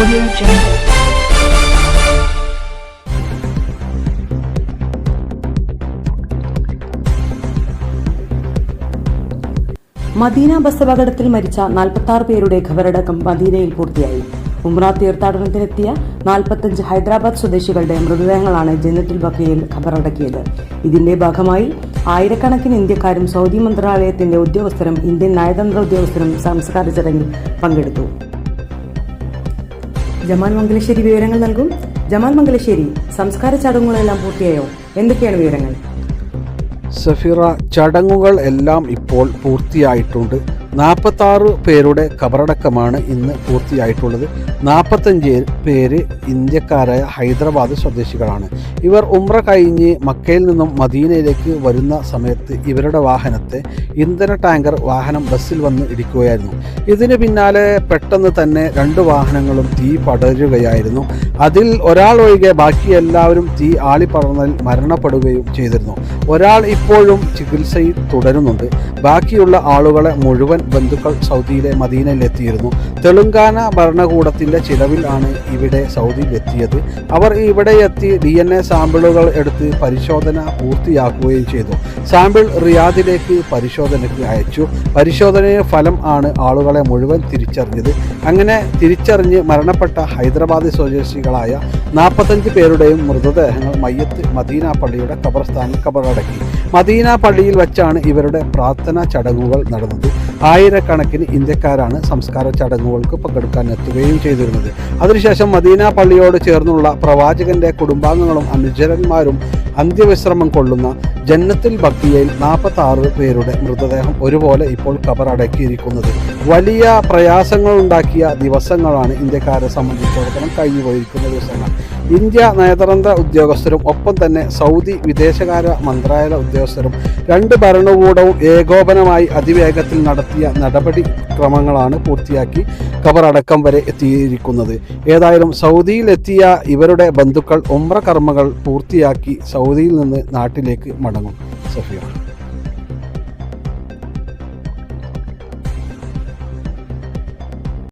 Audio Jungle. Medina bus അപകടത്തിൽ മരിച്ച നാൽപ്പത്തി പേരുടെ ഖബറടക്കം മദീനയിൽ പൂർത്തിയായി. ഉംറ തീർത്ഥാടനത്തിനെത്തിയ നാൽപ്പത്തഞ്ച് ഹൈദരാബാദ് സ്വദേശികളുടെ മൃതദേഹങ്ങളാണ് ജന്നത്തിൽ ബക്കയിൽ ഖബറടക്കിയത്. ഇതിന്റെ ഭാഗമായി ആയിരക്കണക്കിന് ഇന്ത്യക്കാരും സൗദി മന്ത്രാലയത്തിന്റെ ഉദ്യോഗസ്ഥരും ഇന്ത്യൻ നയതന്ത്ര ഉദ്യോഗസ്ഥരും സംസ്കാര ചടങ്ങിൽ പങ്കെടുത്തു. ജമാൽ മംഗലശ്ശേരി വിവരങ്ങൾ നൽകും. ജമാൽ മംഗലശ്ശേരി സംസ്കാര ചടങ്ങുകളെല്ലാം പൂർത്തിയായോ? എന്തൊക്കെയാണ് വിവരങ്ങൾ? സഫിറ ചടങ്ങുകൾ എല്ലാം ഇപ്പോൾ പൂർത്തിയായിട്ടുണ്ട്. നാൽപ്പത്താറ് പേരുടെ കബറടക്കമാണ് ഇന്ന് പൂർത്തിയായിട്ടുള്ളത്. നാൽപ്പത്തഞ്ച് പേര് ഇന്ത്യക്കാരായ ഹൈദരാബാദ് സ്വദേശികളാണ്. ഇവർ ഉമ്ര കഴിഞ്ഞ് മക്കയിൽ നിന്നും മദീനയിലേക്ക് വരുന്ന സമയത്ത് ഇവരുടെ വാഹനത്തെ ഇന്ധന ടാങ്കർ വാഹനം ബസ്സിൽ വന്ന് ഇടിക്കുകയായിരുന്നു. ഇതിന് പിന്നാലെ പെട്ടെന്ന് തന്നെ രണ്ട് വാഹനങ്ങളും തീ പടരുകയായിരുന്നു. അതിൽ ഒരാൾ ഒഴികെ ബാക്കി എല്ലാവരും തീ ആളിപ്പറന്നതിൽ മരണപ്പെടുകയും ചെയ്തിരുന്നു. ഒരാൾ ഇപ്പോഴും ചികിത്സയിൽ തുടരുന്നുണ്ട്. ബാക്കിയുള്ള ആളുകളെ മുഴുവൻ ബന്ധുക്കൾ സൗദിയിലെ മദീനയിൽ എത്തിയിരുന്നു തെലുങ്കാന ഭരണകൂടത്തിന്റെ ചിലവിൽ ആണ് ഇവിടെ സൗദിയിൽ എത്തിയത് അവർ ഇവിടെ എത്തി ഡി എൻ എ സാമ്പിളുകൾ എടുത്ത് പരിശോധന പൂർത്തിയാക്കുകയും ചെയ്തു. സാമ്പിൾ റിയാദിലേക്ക് പരിശോധനയ്ക്ക് അയച്ചു. പരിശോധനയുടെ ഫലം ആണ് ആളുകളെ മുഴുവൻ തിരിച്ചറിഞ്ഞത്. അങ്ങനെ തിരിച്ചറിഞ്ഞ് മരണപ്പെട്ട ഹൈദരാബാദ് സ്വദേശികളായ നാൽപ്പത്തഞ്ച് പേരുടെയും മൃതദേഹങ്ങൾ മയ്യത്ത് മദീന പള്ളിയുടെ ഖബർസ്ഥാനിൽ ഖബറടക്കി മദീന പള്ളിയിൽ വച്ചാണ് ഇവരുടെ പ്രാർത്ഥനാ ചടങ്ങുകൾ നടന്നത്. ആയിരക്കണക്കിന് ഇന്ത്യക്കാരാണ് സംസ്കാര ചടങ്ങുകൾക്ക് പങ്കെടുക്കാൻ എത്തുകയും ചെയ്തിരുന്നത്. അതിനുശേഷം മദീന പള്ളിയോട് ചേർന്നുള്ള പ്രവാചകന്റെ കുടുംബാംഗങ്ങളും അനുചരന്മാരും അന്ത്യവിശ്രമം കൊള്ളുന്ന ജന്നത്തിൽ ഭക്തിയയിൽ നാൽപ്പത്തി ആറ് പേരുടെ മൃതദേഹം ഒരുപോലെ ഇപ്പോൾ കബറടക്കിയിരിക്കുന്നത് വലിയ പ്രയാസങ്ങൾ ഉണ്ടാക്കിയ ദിവസങ്ങളാണ് ഇന്ത്യക്കാരെ സംബന്ധിച്ചിടത്തോളം കഴിഞ്ഞുപോയിരിക്കുന്ന ദിവസങ്ങൾ. ഇന്ത്യ നയതന്ത്ര ഉദ്യോഗസ്ഥരും ഒപ്പം തന്നെ സൗദി വിദേശകാര്യ മന്ത്രാലയ ഉദ്യോഗസ്ഥരും രണ്ട് ഭരണകൂടവും ഏകോപനമായി അതിവേഗത്തിൽ നടത്തിയ നടപടി ക്രമങ്ങളാണ് പൂർത്തിയാക്കി ഖബറടക്കം വരെ എത്തിയിരിക്കുന്നത്. ഏതായാലും സൗദിയിലെത്തിയ ഇവരുടെ ബന്ധുക്കൾ ഉംറ കർമ്മങ്ങൾ പൂർത്തിയാക്കി സൗദിയിൽ നിന്ന് നാട്ടിലേക്ക് മടങ്ങും. സഫിയ.